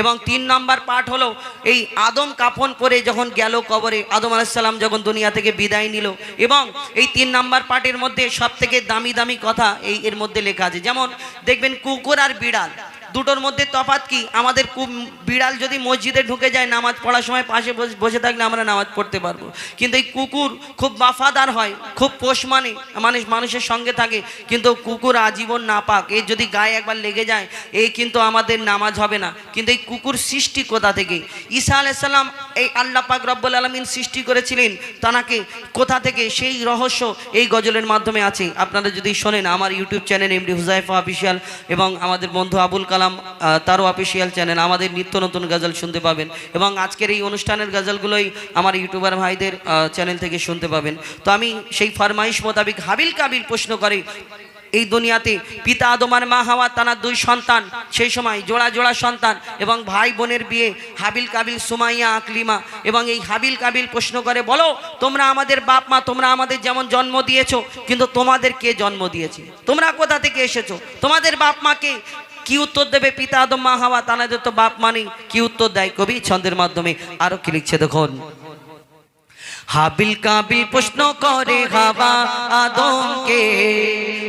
এবং তিন নম্বর পাঠ হলো, এই আদম কাফন পরে যখন গেল কবরে, আদম আলাইসাল্লাম যখন দুনিয়া থেকে বিদায় নিল এবং এই তিন নম্বর পাঠের মধ্যে সব থেকে দামি দামি কথা এই এর মধ্যে লেখা আছে। যেমন, দেখবেন কুকুর আর বিড়াল দুটোর মধ্যে তফাৎ কি? আমাদের কু- বিড়াল যদি মসজিদে ঢুকে যায়, নামাজ পড়ার সময় পাশে বসে- বসে থাকলে আমরা নামাজ পড়তে পারব। কিন্তু এই কুকুর খুব বাফাদার হয়, খুব পোষ মানে মানুষ মানুষের সঙ্গে থাকে, কিন্তু কুকুর আজীবন না পাক। এর যদি গায়ে একবার লেগে যায় এই কিন্তু আমাদের নামাজ হবে না। কিন্তু এই কুকুর সৃষ্টি কোথা থেকে? ঈসা আলাইসাল্লাম এই আল্লাহ পাক রব্বুল আলমিন সৃষ্টি করেছিলেন, তানাকে কোথা থেকে? সেই রহস্য এই গজলের মাধ্যমে আছে। আপনারা যদি শোনেন, আমার YouTube channel MD Huzaifa official এবং আমাদের বন্ধু আবুল কালাম আহ, তার অফিসিয়াল চ্যানেল আমাদের নিত্য নতুন গজল শুনতে পাবেন এবং আজকের এই অনুষ্ঠানের গজলগুলোই আমার ইউটিউবার ভাইদের চ্যানেল থেকে শুনতে পাবেন। তো আমি সেই ফরমাইশ মোতাবিক হাবিল কাবিল প্রশ্ন করে এই দুনিয়াতে পিতা আদম আর মা হাওয়া তানার দুই সন্তান। সেই সময় জোড়া জোড়া সন্তান এবং ভাই বোনের বিয়ে, হাবিল কাবিল সুমাইয়া আকলিমা এবং এই হাবিল কাবিল প্রশ্ন করে, বলো, তোমরা আমাদের বাপ মা, তোমরা আমাদের যেমন জন্ম দিয়েছ, কিন্তু তোমাদের কে জন্ম দিয়েছে? তোমরা কোথা থেকে এসেছ? তোমাদের বাপ মাকে কি? উত্তর দেবে পিতা আদম, মা হাওয়া? তানাদের তো বাপ মানে কি উত্তর দেয় কবি ছন্দের মাধ্যমে? আরও কি লিখছে দেখুন। হাবিল কাবিল প্রশ্ন করে, হাওয়া আদমকে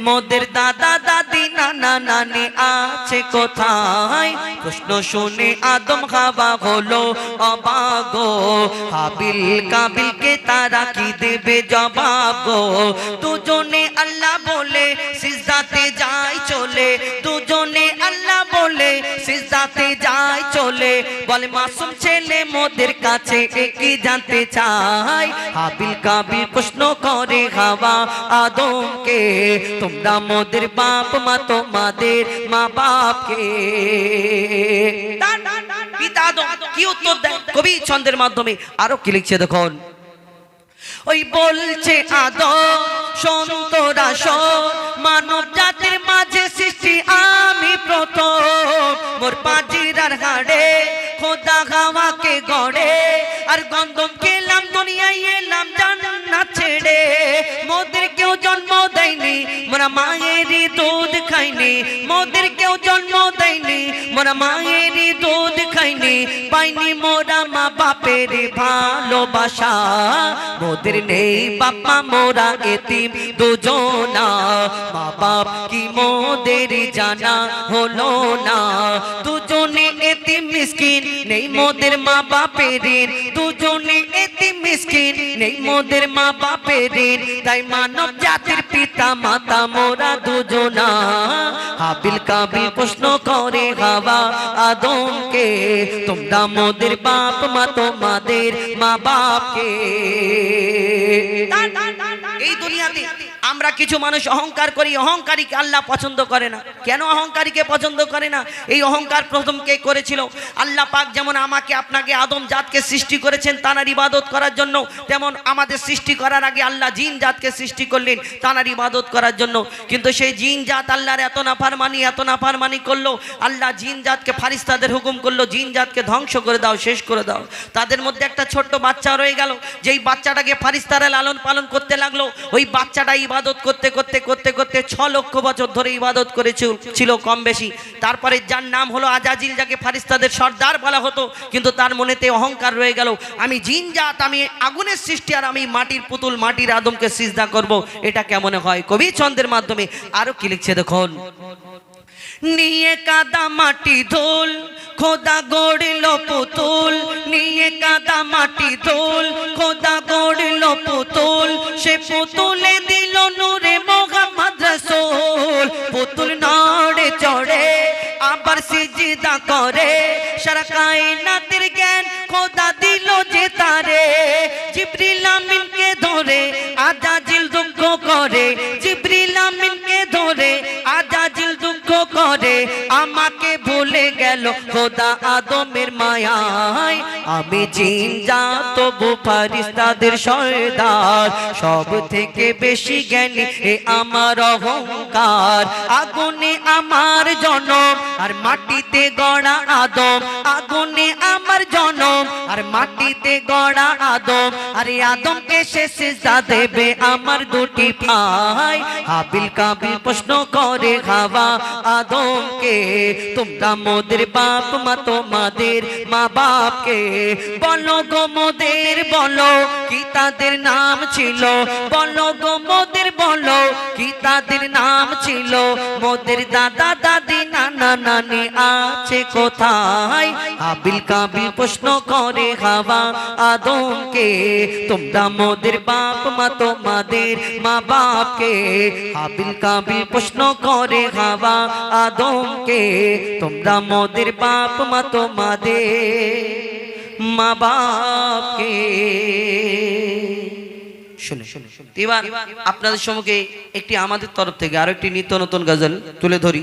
মোদের দাদা দাদি নানা নানি আছে কোথায়? প্রশ্ন শুনে আদম খাবা হলো অবাগো হাবিল কাবিলকে তারা কি দেবে জবাব? দুজনে আল্লাহ বলে বলে মাসুম ছেলে মোদের কাছে কি জানতে চাই। হাবিল কাবিল প্রশ্ন করে হাওয়া আদমকে তোমরা মোদের বাপ মা তোমাদের মা বাপকে পিতা আদম কি উত্তর দেয় কবি ছন্দের মাধ্যমে আরও কি লিখছে দেখুন? ওই বলছে আদম সন্তরা মানব জাতির মাঝে সৃষ্টি আমি প্রথম। মোর পাজিরার হাড়ে খোদা হাওয়াকে গড়ে। আর গন্ধম খেলাম, দুনিয়ায় এলাম জান্নাত ছেড়ে। মোদের কেউ জন্ম দেয়নি, মোরা মায়েরই দুধ খাইনি। মোদের কেউ জন্ম দেয়নি, মোরা মায়েরই দুধ খাইনি। পাইনি মোরা মা বাপের ভালোবাসা। মোদের নেই বাপা, মোরা এতিম দুজনা। মা বাপ কি মোদের জানা হলো না? দুজনে মিসকিন, নেই মোদের মা বাপের। দুজনে এতিম মিসকিন, নেই মোদের মা বাপের তাই মানব জাতির পিতা, মাতা, মোরা দুজনা। হাবিল কাবিল প্রশ্ন করে হাওয়া আদমকে, তোমরা মোদের বাপ, মা তোমাদের মা বাপকে। এই দুনিয়াতে আমরা কিছু মানুষ অহংকার করি, অহংকারীকে আল্লাহ পছন্দ করে না। কেন অহংকারীকে পছন্দ করে না? এই অহংকার প্রথম কে করেছিল? আল্লাহ পাক যেমন আমাকে, আপনাকে আদম জাতকে সৃষ্টি করেছেন তানার ইবাদত করার জন্য, তেমন আমাদের সৃষ্টি করার আগে আল্লাহ জিন জাতকে সৃষ্টি করলেন তানার ইবাদত করার জন্য। কিন্তু সেই জিন জাত আল্লাহর এত নাফারমানি এত নাফারমানি করল, আল্লাহ জিন জাতকে ফারিস্তাদের হুকুম করল, জিন জাতকে ধ্বংস করে দাও, শেষ করে দাও। তাদের মধ্যে একটা ছোট্ট বাচ্চা রয়ে গেল, যেই বাচ্চাটাকে ফারিস্তারা লালন পালন করতে লাগল, ওই বাচ্চাটা করতে করতে করতে করতে ছ লক্ষ বছর ধরে ইবাদত করেছিল ছিল কম বেশি। তারপরে যার নাম হলো আজাজিল, যাকে ফারিস্তাদের সর্দার বলা হতো, কিন্তু তার মনেতে অহংকার রয়ে গেল। আমি জিন জাত, আমি আগুনের সৃষ্টি, আর আমি মাটির পুতুল, মাটির আদমকে সিজদা করব। এটা কেমন হয়? কবি ছন্দের মাধ্যমে। আরও কি লিখছে দেখুন? নিয়ে কাদা মাটি ধুল খোদা গড়ল পুতুল, নিয়ে কাদা মাটি ধুল। খোদা গড়ল পুতুল, সে পুতুলে দিল নূরে মোহাম্মদ রসুল। পুতুল নড়ে চড়ে, আবার সিজদা করে। সারা কায়নাতের জ্ঞান খোদা দিল যে তারে। জিবরিল আমিনকে ধরে, আজাজিল দুঃখ করে। গেল খোদা আদমের মায়ায়। আমি জিন যা তবু ফারিস্তাদের সয়দার সব থেকে বেশি জ্ঞানী এ আমার অহংকার। আগুনে আমার জনম, আর মাটিতে গড়া আদম। আগুনে আমার জনম, আর মাটিতে গড়া আদম, আরে আদমকে শেষ সিজদা দেবে আমার দুটি ভাই। হাবিল কাবিল প্রশ্ন করে খাওয়া আদমকে, তোমরা মোদের বাপ, মা তোমাদের মা বাপকে। বলো গো মোদের, বলো কি তাদের নাম ছিল? বলো গো মোদের, বলো কি তাদের নাম ছিল? মোদের দাদা দাদি নানা নানি আছে কোথায়? হাবিল কাবিল প্রশ্ন করে হাওয়া আদমকে, তোমরা মোদের বাপ মা, তোমাদের মা বাপকে। হাবিল কাবিল প্রশ্ন করে হাওয়া আদমকে, তোমরা মোদের বাপ মা, তোমাদের মা বাপকে। এবার আপনাদের সম্মুখে একটি আমাদের তরফ থেকে আরও একটি নিত্য নতুন গজল তুলে ধরি।